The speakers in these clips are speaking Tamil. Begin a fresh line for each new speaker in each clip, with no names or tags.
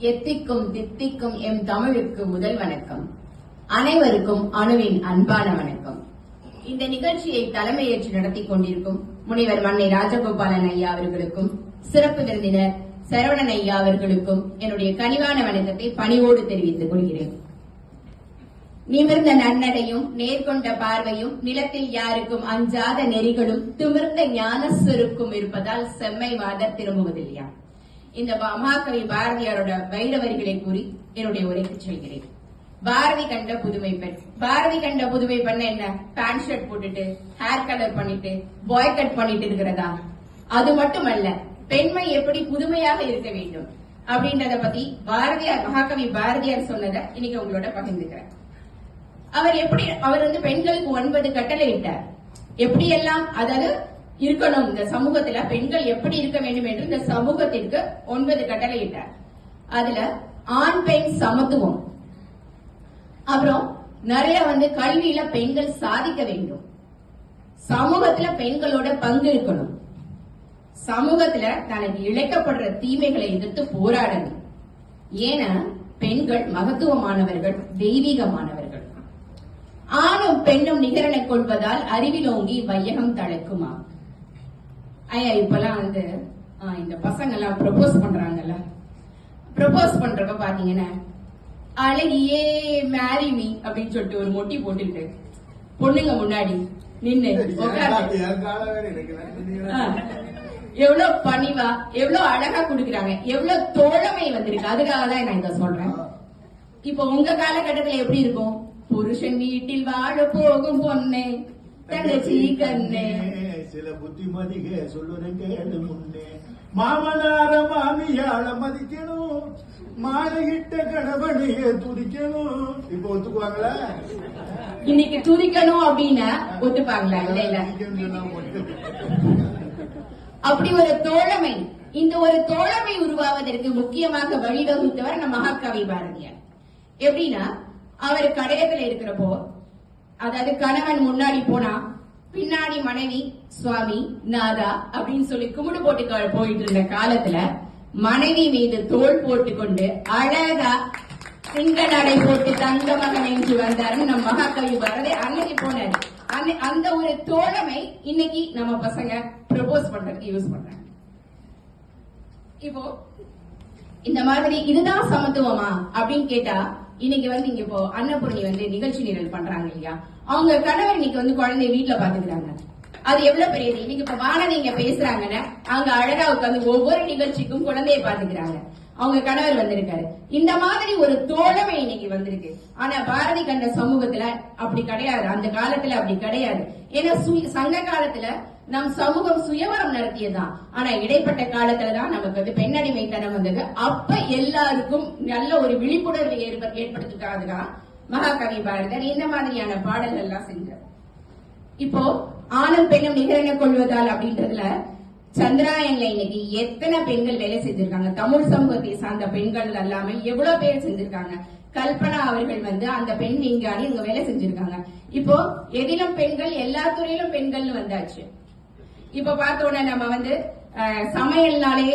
எத்திக்கும் தித்திக்கும் எம் தமிழுக்கு முதல் வணக்கம். அனைவருக்கும் அணுவின் அன்பான வணக்கம். இந்த நிகழ்ச்சியை தலைமையேற்று நடத்தி கொண்டிருக்கும் முனைவர் மன்னை ராஜகோபாலன் ஐயா அவர்களுக்கும் சிறப்பு விருந்தினர் சரவணன் ஐயா அவர்களுக்கும் என்னுடைய கனிவான வணக்கத்தை பணிவோடு தெரிவித்துக் கொள்கிறேன். நிமிர்ந்த நன்னடையும் நேர்கொண்ட பார்வையும் நிலத்தில் யாருக்கும் அஞ்சாத நெறிகளும் திமிர்ந்த ஞானஸ்வருக்கும் இருப்பதால் செம்மை மாதர் திரும்புவதில்லையா? இந்த மகாகவி பாரதியாரோட வைரவரிகளை கூறி என்னுடைய உரைக்கு செல்கிறேன். பாரதி கண்ட புதுமை பெண். பாரதி கண்ட புதுமை பெண் என்ன? பேண்ட் ஷர்ட் போட்டுட்டு ஹேர் கலர் பண்ணிட்டு பாய் கட் பண்ணிட்டு இருக்கிறதா? அது மட்டுமல்ல பெண்மை எப்படி புதுமையாக இருக்க வேண்டும்? அப்படின்றத பத்தி பாரதியார் மகாகவி பாரதியார் சொன்னதை இன்னைக்கு உங்களோட பகிர்ந்துக்கிறேன். அவர் எப்படி அவர் வந்து பெண்களுக்கு ஒன்பது கட்டளை இட்டார். எப்படியெல்லாம் அதாவது இருக்கணும். இந்த சமூகத்துல பெண்கள் எப்படி இருக்க வேண்டும் என்று இந்த சமூகத்திற்கு ஒன்பது கட்டளை இட்டார் அதுல ஆண் பெண் சமத்துவம். அப்புறம் நிறைய வந்து கல்வியில பெண்கள் சாதிக்க வேண்டும். சமூகத்துல பெண்களோட பங்கு இருக்கணும். சமூகத்துல தனக்கு இழைக்கப்படுற தீமைகளை எதிர்த்து போராடணும். ஏன்னா பெண்கள் மகத்துவமானவர்கள் தெய்வீகமானவர்கள். ஆணும் பெண்ணும் நிகரனை கொள்வதால் அறிவிலோங்கி வையகம் தழைக்குமா? ஐயா இப்பெல்லாம் வந்து இந்த பசங்க எல்லாம் ப்ரொபோஸ் பண்றாங்கல்ல. ப்ரொபோஸ் பண்றப்ப பாத்தீங்கன்னா அழகியே மேரி மீ அப்படின்னு சொல்லிட்டு ஒரு மொட்டி போட்டுக்கிட்டு பொண்ணுங்க முன்னாடி ஆ. எவ்வளவு பணிவா எவ்வளவு அழகா குடுக்குறாங்க எவ்வளவு தோழமை வந்திருக்கு. அதுக்காக தான் நான் இத சொல்றேன். இப்போ உங்க காலகட்டத்துல எப்படி இருக்கும்? புருஷன் வீட்டில் வாழ போகும் பொண்ணே தங்கச்சி கண்ணே.
சில புத்திமதிக சொல்லுறேன் கேளு முன்னே. மாமனார மாமியாள மதிக்கணும். மாலையிட்ட கணவனைய துதிக்கணும். இப்ப ஒத்துக்குவாங்களா?
இன்னைக்கு துதிக்கணும் அப்படின்னா ஒத்துப்பாங்களா? இல்ல இல்ல. அப்படி ஒரு தோழமை இந்த ஒரு தோழமை உருவாவதற்கு முக்கியமாக வழிவகுத்தவர் நம்ம மகாகவி பாரதியார். எப்படின்னா அவர் கடையத்துல இருக்கிறப்போ அதாவது கணவன் முன்னாடி போனா பின்னாடி மனைவி சுவாமி நாதா அப்படின்னு சொல்லி கும்பிடு போட்டு போயிட்டு இருந்த காலத்துல மனைவி மீது தோள் போட்டுக்கொண்டு அழகா சிங்க நடை போட்டு தங்க மகன் என்று வந்தாருன்னு நம்ம மகாகவி வரதே அன்னைக்கு போனாரு. அந்த அந்த ஒரு தோழமை இன்னைக்கு நம்ம பசங்க ப்ரப்போஸ் பண்றதுக்கு யூஸ் பண்றாங்க. இப்போ இந்த மாதிரி இதுதான் சமத்துவமா? அப்படின்னு கேட்டா இன்னைக்கு வந்து இங்க இப்போ அன்னபூர்ணி வந்து நிகழ்ச்சி நிரல் பண்றாங்க இல்லையா? அவங்க கணவர் இன்னைக்கு வந்து குழந்தைய வீட்டுல பாத்துக்கிறாங்க. அது எவ்வளவு பெரியது? இன்னைக்கு இப்ப வானதி இங்க பேசுறாங்கன்னா அங்க அழகா உட்காந்து ஒவ்வொரு நிகழ்ச்சிக்கும் குழந்தைய பாத்துக்கிறாங்க. அவங்க கணவர் வந்திருக்காரு. இந்த மாதிரி ஒரு தோழமை இன்னைக்கு வந்திருக்கு. ஆனா பாரதி கண்ட சமூகத்துல அப்படி கிடையாது. அந்த காலத்துல அப்படி கிடையாது. ஏன்னா சு- சங்க காலத்துல நம் சமூகம் சுயவரம் நடத்தியதுதான். ஆனா இடைப்பட்ட காலத்துலதான் நமக்கு வந்து பெண்ணடிமைத்தனம் வந்தது. அப்ப எல்லாருக்கும் நல்ல ஒரு விழிப்புணர்வு ஏற்ப- மகாகவி பாரதர் இந்த மாதிரியான பாடல்கள் எல்லாம் செஞ்சார். இப்போ ஆணும் பெண்ணும் நிகரென கொள்வதால் அப்படின்றதுல சந்திராயன்ல இன்னைக்கு எத்தனை பெண்கள் வேலை செஞ்சிருக்காங்க? தமிழ் சமூகத்தை சார்ந்த பெண்கள் எல்லாமே எவ்வளவு பேர் செஞ்சிருக்காங்க? கல்பனா அவர்கள் வந்து அந்த பெண் விஞ்ஞானி இங்க வேலை செஞ்சிருக்காங்க. இப்போ எதிலும் பெண்கள் எல்லா துறையிலும் பெண்கள்னு வந்தாச்சு. இப்ப பார்த்தோன்னா நம்ம வந்து சமையல்னாலே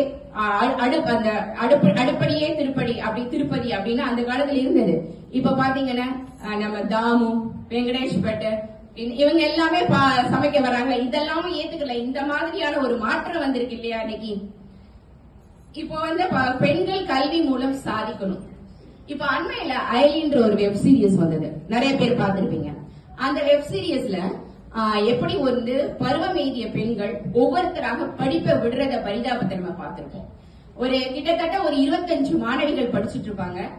அடுப்பு அந்த அடுப்பு அடுப்படியே திருப்படி அப்படி திருப்பதி அப்படின்னு அந்த காலத்துல இருந்தது. இப்ப பாத்தீங்கன்னா நம்ம தாமு வெங்கடேஷ் பட்டு இவங்க எல்லாமே பா- சமைக்க வராங்க. இதெல்லாமே ஏத்துக்கல. இந்த மாதிரியான ஒரு மாற்றம் வந்திருக்கு இல்லையா இன்னைக்கு? இப்போ வந்து ப- பெண்கள் கல்வி மூலம் சாதிக்கணும். இப்ப அண்மையில அயலின்ற ஒரு வெப் சீரியஸ் வந்தது. நிறைய பேர் பார்த்திருப்பீங்க. அந்த வெப் சீரியஸ்ல எப்படி வந்து பருவம் எய்திய பெண்கள் ஒவ்வொருத்தராக படிப்பை விடுறத பரிதாபத்தை நம்ம பார்த்திருப்போம். ஒரு கிட்டத்தட்ட ஒரு இருபத்தஞ்சு மாணவிகள் படிச்சுட்டு இருப்பாங்க.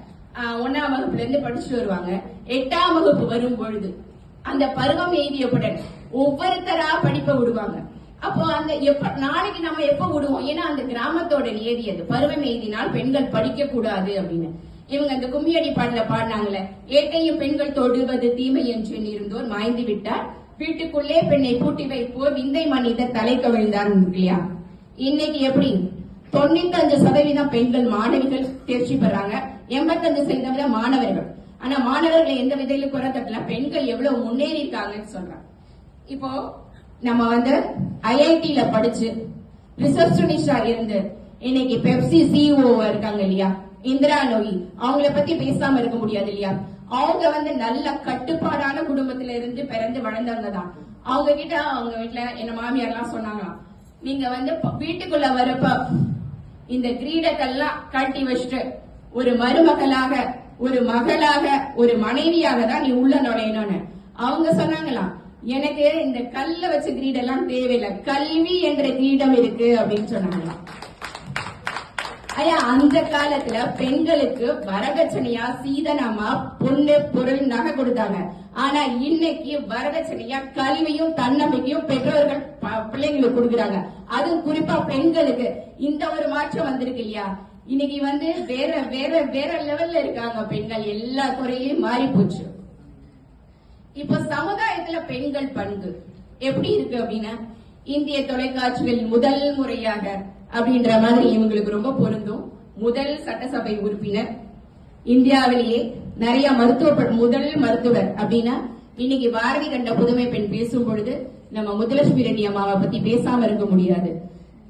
ஒன்னாம் வகுப்புல இருந்து படிச்சுட்டு வருவாங்க. எட்டாம் வகுப்பு வரும் பொழுது அந்த பருவம் எய்தியவுடன் ஒவ்வொருத்தரா படிப்பை விடுவாங்க. அப்போ அந்த எப்ப நாளைக்கு நம்ம எப்ப விடுவோம்? ஏன்னா அந்த கிராமத்தோட நியதி அது. பருவம் எய்தினால் பெண்கள் படிக்க கூடாது அப்படின்னு. இவங்க அந்த கும்மியடி பாடல பாடினாங்களே ஏட்டையும் பெண்கள் தொடுவது தீமை என்று இருந்தோர் மாய்ந்து விட்டார். வீட்டுக்குள்ளே பெண்ணை பூட்டி வைப்போர் விந்தை மனிதர் தலை கவிழ்ந்தார் இல்லையா? இன்னைக்கு எப்படி? தொண்ணூத்தஞ்சு சதவீதம் பெண்கள் மாணவிகள் தேர்ச்சி பெறாங்க. எண்பத்தஞ்சு சதவீதம் மாணவர்கள். ஆனா மாணவர்களை எந்த விதையில குறைத்தட்டல பெண்கள் எவ்வளவு முன்னேறி இருக்காங்கன்னு சொல்றாங்க. இப்போ நம்ம வந்து ஐஐடியில படிச்சு ரிசப்ஷனிஸ்டா இருந்து இன்னைக்கு பெப்சி சிஇஓ இருக்காங்க இல்லையா? இந்திரா நோய். அவங்கள பத்தி பேசாம இருக்க முடியாது இல்லையா? அவங்க வந்து நல்ல கட்டுப்பாடான குடும்பத்துல இருந்து பிறந்து வளர்ந்தவங்க தான். அவங்க கிட்ட அவங்க வீட்டுல என்ன மாமியார் எல்லாம் சொன்னாங்க நீங்க வந்து வீட்டுக்குள்ள வரப்ப இந்த கிரீடத்தெல்லாம் கட்டி வச்சுட்டு ஒரு மருமகளாக ஒரு மகளாக ஒரு மனைவியாக தான் நீ உள்ள நுழையணும்னு. அவங்க சொன்னாங்களாம் எனக்கு இந்த கல்ல வச்ச கிரீடெல்லாம் தேவையில்லை. கல்வி என்ற கிரீடம் இருக்கு அப்படின்னு சொன்னாங்களாம். ஐயா அந்த காலத்துல பெண்களுக்கு வரதட்சணையா சீதனமா பொண்ணு பொருள் நகை கொடுத்தாங்க. ஆனா இன்னைக்கு வரதட்சணையா கல்வியும் தன்னம்பிக்கையும் பெற்றோர்கள் பிள்ளைங்களுக்கு கொடுக்குறாங்க. அதுவும் குறிப்பா பெண்களுக்கு. இந்த ஒரு மாற்றம் வந்திருக்கு இல்லையா? இன்னைக்கு வந்து வேற வேற வேற லெவல்ல இருக்காங்க பெண்கள். எல்லா துறையிலும் மாறி போச்சு. இப்ப சமுதாயத்துல பெண்கள் பங்கு எப்படி இருக்கு அப்படின்னா இந்திய தொலைக்காட்சிகள் முதல் முறையாக அப்படின்ற மாதிரி இவங்களுக்கு ரொம்ப பொருந்தும். முதல் சட்டசபை உறுப்பினர் இந்தியாவிலேயே நிறைய மருத்துவ முதல் மருத்துவர் அப்படின்னா இன்னைக்கு பாரதி கண்ட புதுமை பெண் பேசும் பொழுது நம்ம முதலட்சுமி ரெட்டி அம்மாவை பத்தி பேசாம இருக்க முடியாது.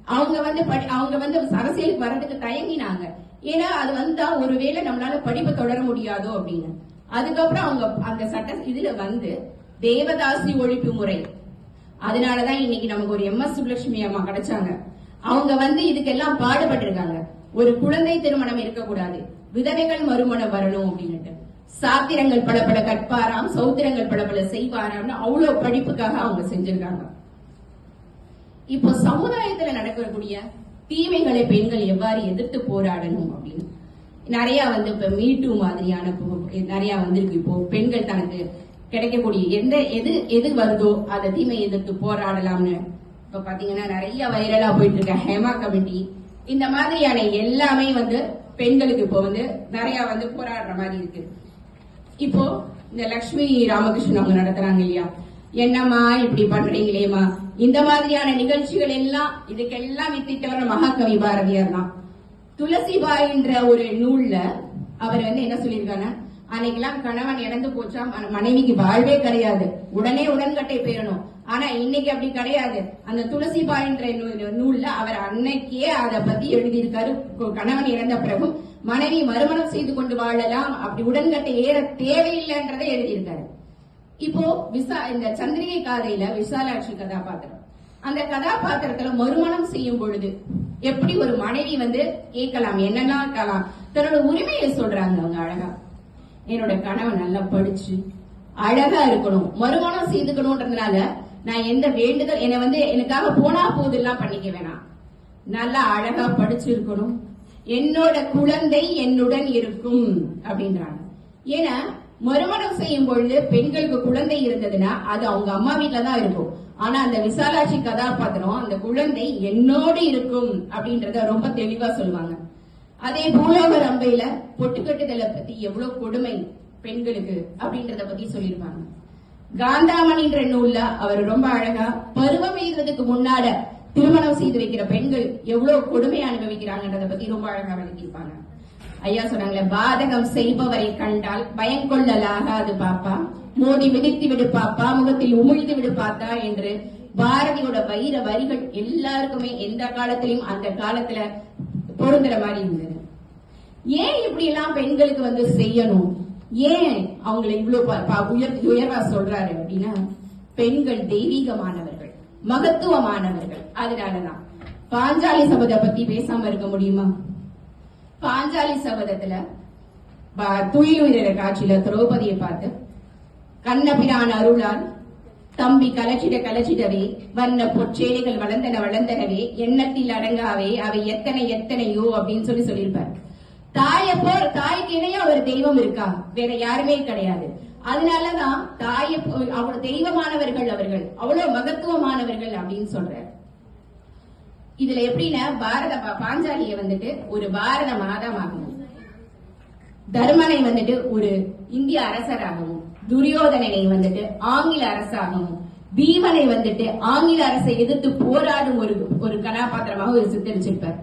அவங்க வந்து அவங்க வந்து அரசியலுக்கு வர்றதுக்கு தயங்கினாங்க. ஏன்னா அது வந்தா ஒருவேளை நம்மளால படிப்பு தொடர முடியாதோ அப்படின்னு. அதுக்கப்புறம் அவங்க அந்த சட்ட இதுல வந்து தேவதாசி ஒழிப்பு முறை. அதனாலதான் இன்னைக்கு நமக்கு ஒரு எம் எஸ் சுப்லட்சுமி அம்மா கிடைச்சாங்க. அவங்க வந்து இதுக்கெல்லாம் பாடுபட்டிருக்காங்க. ஒரு குழந்தை திருமணம் இருக்கக்கூடாது. விதவைகள் மறுமணம் வரணும் அப்படின்னுட்டு. சாத்திரங்கள் பல பல கற்பாராம் சௌத்திரங்கள் பல பல செய்வாராம்னு அவ்வளவு படிப்புக்காக அவங்க செஞ்சிருக்காங்க. இப்போ சமுதாயத்துல நடக்கக்கூடிய தீமைகளை பெண்கள் எவ்வாறு எதிர்த்து போராடணும் அப்படின்னு. நிறைய வந்து இப்ப மீட்டு மாதிரியான நிறைய வந்திருக்கு. இப்போ பெண்கள் தனக்கு கிடைக்கக்கூடிய எந்த எது எது வருதோ அதை தீமை எதிர்த்து போராடலாம்னு. இப்ப பாத்தீங்கன்னா நிறைய வைரலா போயிட்டு இருக்க ஹேமா கமிட்டி. இந்த மாதிரியான எல்லாமே வந்து பெண்களுக்கு இப்போ வந்து நிறைய வந்து போராடுற மாதிரி இருக்கு. இப்போ இந்த லக்ஷ்மி ராமகிருஷ்ணன் அவங்க நடத்துறாங்க இல்லையா? என்னம்மா இப்படி பண்றீங்களேம்மா? இந்த மாதிரியான நிகழ்ச்சிகள் எல்லாம் இதுக்கெல்லாம் வித்திட்டவர் மகாகவி பாரதியார் தான். துளசிபாய்ன்ற ஒரு நூல்ல அவர் வந்து என்ன சொல்லியிருக்காங்க அன்னைக்கெல்லாம் கணவன் இறந்து போச்சா? மனைவிக்கு வாழ்வே கிடையாது. உடனே உடன்கட்டை பெறணும். ஆனா இன்னைக்கு அப்படி கிடையாது. அந்த துளசிபாய்ன்ற நூ- நூல்ல அவர் அன்னைக்கே அதை பத்தி எழுதியிருக்காரு. கணவன் இறந்த பிறகு மனைவி மறுமணம் செய்து கொண்டு வாழலாம். அப்படி உடன்கட்டை ஏற தேவையில்லைன்றதை எழுதியிருக்காரு. இப்போ விசா இந்த சந்திரிகை காதையில விசாலாட்சி கதாபாத்திரம். அந்த கதாபாத்திரத்துல மறுமணம் செய்யும் பொழுது எப்படி ஒரு மனைவி வந்து கேட்கலாம் என்னெல்லாம் இருக்கலாம் தன்னோட உரிமையை சொல்றாங்க அவங்க அழகா. என்னோட கணவன் நல்லா படிச்சு அழகா இருக்கணும் மறுமணம் செய்துக்கணும்ன்றதுனால நான் எந்த வேண்டுதல் என்னை வந்து எனக்காக போனா போதெல்லாம் பண்ணிக்க வேணாம். நல்லா அழகா படிச்சிருக்கணும். என்னோட குழந்தை என்னுடன் இருக்கும் அப்படின்றாங்க. ஏன்னா மறுமணம் செய்யும் பொழுது பெண்களுக்கு குழந்தை இருந்ததுன்னா அது அவங்க அம்மா வீட்டுலதான் தான் இருக்கும். ஆனா அந்த விசாலாட்சி கதாபாத்திரம் அந்த குழந்தை என்னோடு இருக்கும் அப்படின்றத ரொம்ப தெளிவா சொல்லுவாங்க. அதே பூலோக ரம்பையில பொட்டுக்கட்டுதலை பத்தி எவ்வளவு கொடுமை பெண்களுக்கு அப்படின்றத பத்தி சொல்லியிருப்பாங்க. காந்தாமணின்ற நூல்ல அவர் ரொம்ப அழகா பருவம் எழுதுறதுக்கு முன்னால திருமணம் செய்து வைக்கிற பெண்கள் எவ்வளவு கொடுமை அனுபவிக்கிறாங்கன்றத பத்தி ரொம்ப அழகா விளக்கியிருப்பாங்க. ஐயா சொன்னாங்களே பாதகம் செய்பவரை கண்டால் பயங்கொள்ளலாகாது பாப்பா. மோதி மிதித்து விடு பாப்பா முகத்தில் உமிழ்ந்து விடு பாத்தா என்று பாரதியோட வைர வரிகள் எல்லாருக்குமே எந்த காலத்திலும் அந்த காலத்துல பொருந்துற மாதிரி இருந்தது. ஏன் இப்படி எல்லாம் பெண்களுக்கு வந்து செய்யணும்? ஏன் அவங்களை இவ்வளவு ப- உயர் உயர்வா சொல்றாரு அப்படின்னா பெண்கள் தெய்வீகமானவர்கள் மகத்துவமானவர்கள். அதனாலதான். பாஞ்சாலி சபதை பத்தி பேசாம இருக்க முடியுமா? பாஞ்சாலி சபதத்துல ப- துயிலுயிர காட்சியில திரௌபதியை பார்த்து கண்ணபிரான் அருளால் தம்பி கலச்சிட கலச்சிடவே வண்ண பொற்சேலைகள் வளர்ந்தன வளர்ந்தனவே எண்ணத்தில் அடங்காவே அவை எத்தனை எத்தனையோ அப்படின்னு சொல்லி சொல்லியிருப்பார். தாய போர் தாய்க்கு இணையா ஒரு தெய்வம் இருக்கா? வேற யாருமே கிடையாது. அதனாலதான் தாய போ- அவர் தெய்வமானவர்கள் அவர்கள் அவ்வளவு மகத்துவமானவர்கள் அப்படின்னு சொல்றார். இதுல எப்படின்னா பாரத பா- வந்துட்டு ஒரு பாரத மாதாவாகவும் தர்மனை வந்துட்டு ஒரு இந்திய அரசராகவும் துரியோதனனை வந்துட்டு ஆங்கில அரசாகவும் பீமனை வந்துட்டு ஆங்கில அரசை எதிர்த்து போராடும் ஒரு ஒரு கதாபாத்திரமாக ஒரு சித்தரிச்சிருப்பார்.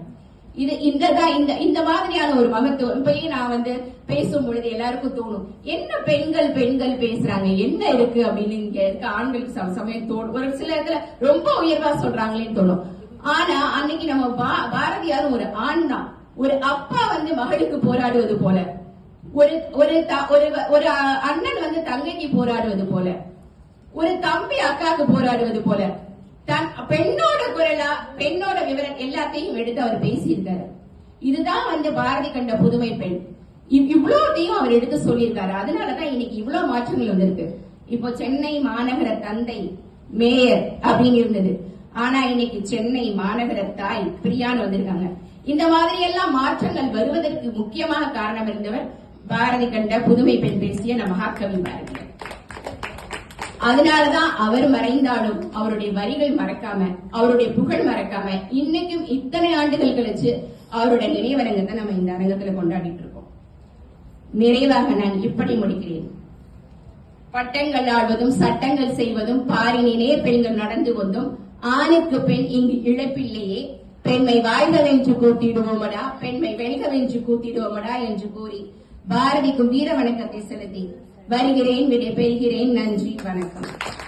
இது இந்த தான் இந்த இந்த மாதிரியான ஒரு மகத்துவம். இப்பயே நான் வந்து பேசும் பொழுது எல்லாருக்கும் தோணும் என்ன பெண்கள் பெண்கள் பேசுறாங்க என்ன இருக்கு அப்படின்னு இங்க இருக்க ஆண்களுக்கு சம சமயம் தோணும். ஒரு சில இடத்துல ரொம்ப உயர்வா சொல்றாங்களேன்னு தோணும். ஆனா அன்னைக்கு நம்ம பா- பாரதியார் ஒரு ஆண் தான் ஒரு அப்பா வந்து மகளுக்கு போராடுவது போல. ஒரு ஒரு த- ஒரு ஒரு அண்ணன் வந்து தங்கைக்கு போராடுவது போல. ஒரு தம்பி அக்காவுக்கு போராடுவது போல. தன் பெண்ணோட குரலா பெண்ணோட விவரம் எல்லாத்தையும் எடுத்து அவர் பேசியிருக்காரு. இதுதான் வந்து பாரதி கண்ட புதுமை பெண். இவ்வளோத்தையும் அவர் எடுத்து சொல்லியிருக்காரு. அதனாலதான் இன்னைக்கு இவ்வளவு மாற்றங்கள் வந்திருக்கு. இப்போ சென்னை மாநகர தந்தை மேயர் அப்படின்னு இருந்தது. ஆனா இன்னைக்கு சென்னை மாநகர தாய் பிரியான்னு வந்திருக்காங்க. இந்த மாதிரி எல்லாம் மாற்றங்கள் வருவதற்கு முக்கியமாக காரணம் இருந்தவர் பாரதி கண்ட புதுமை பெண் பேசிய நம்ம மகாகவி பாரதியார் அதனாலதான் அவர் மறைந்தாலும் அவருடைய வரிகள் மறக்காம அவருடைய புகழ் மறக்காம இன்னைக்கும் இத்தனை ஆண்டுகள் கழிச்சு அவருடைய நினைவரங்கத்தை நம்ம இந்த அரங்கத்துல கொண்டாடிட்டு இருக்கோம். நிறைவாக நான் இப்படி முடிக்கிறேன். பட்டங்கள் ஆடுவதும் சட்டங்கள் செய்வதும் பாரினிலே பெண்கள் நடந்து கொண்டும் ஆணுக்கு பெண் இங்கு இழப்பில்லையே. பெண்மை வாழ்கவென்று கூட்டிடுவோமடா பெண்மை வெல்கவென்று கூட்டிடுவோமடா என்று கூறி பாரதிக்கும் வீர வணக்கத்தை செலுத்தி வருகிறேன் விடை பெறுகிறேன் நன்றி வணக்கம்.